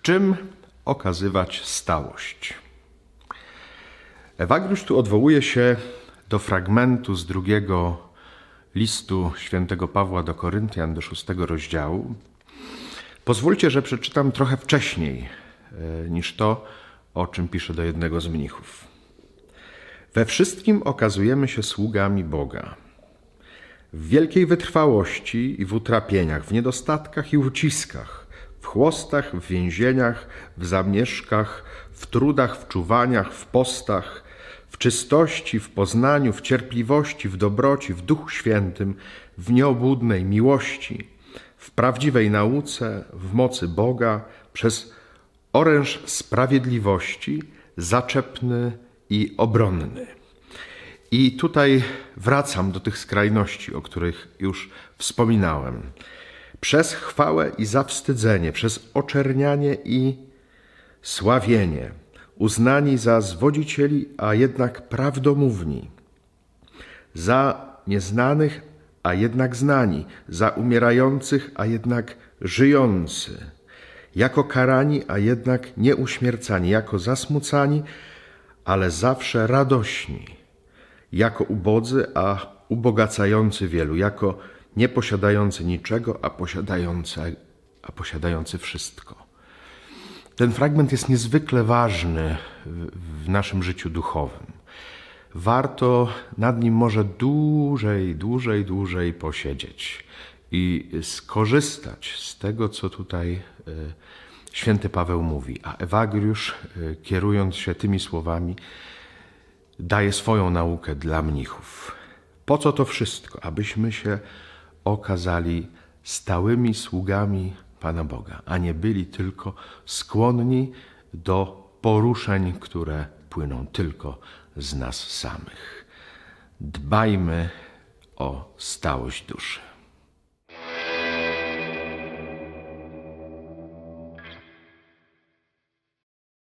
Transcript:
W czym okazywać stałość? Ewagriusz tu odwołuje się do fragmentu z drugiego listu świętego Pawła do Koryntian, do szóstego rozdziału. Pozwólcie, że przeczytam trochę wcześniej e, niż to, o czym pisze do jednego z mnichów. We wszystkim okazujemy się sługami Boga. W wielkiej wytrwałości i w utrapieniach, w niedostatkach i uciskach, chłostach, w więzieniach, w zamieszkach, w trudach, w czuwaniach, w postach, w czystości, w poznaniu, w cierpliwości, w dobroci, w Duchu Świętym, w nieobłudnej miłości, w prawdziwej nauce, w mocy Boga, przez oręż sprawiedliwości, zaczepny i obronny. I tutaj wracam do tych skrajności, o których już wspominałem. Przez chwałę i zawstydzenie, przez oczernianie i sławienie, uznani za zwodzicieli, a jednak prawdomówni, za nieznanych, a jednak znani, za umierających, a jednak żyjący, jako karani, a jednak nieuśmiercani, jako zasmucani, ale zawsze radośni, jako ubodzy, a ubogacający wielu, jako nieposiadający niczego, a posiadający, a posiadający wszystko. Ten fragment jest niezwykle ważny w- w naszym życiu duchowym. Warto nad nim może dłużej, dłużej, dłużej posiedzieć i skorzystać z tego, co tutaj e, święty Paweł mówi. A Ewagriusz, e, kierując się tymi słowami, daje swoją naukę dla mnichów. Po co to wszystko? Abyśmy się okazali stałymi sługami Pana Boga, a nie byli tylko skłonni do poruszeń, które płyną tylko z nas samych. Dbajmy o stałość duszy.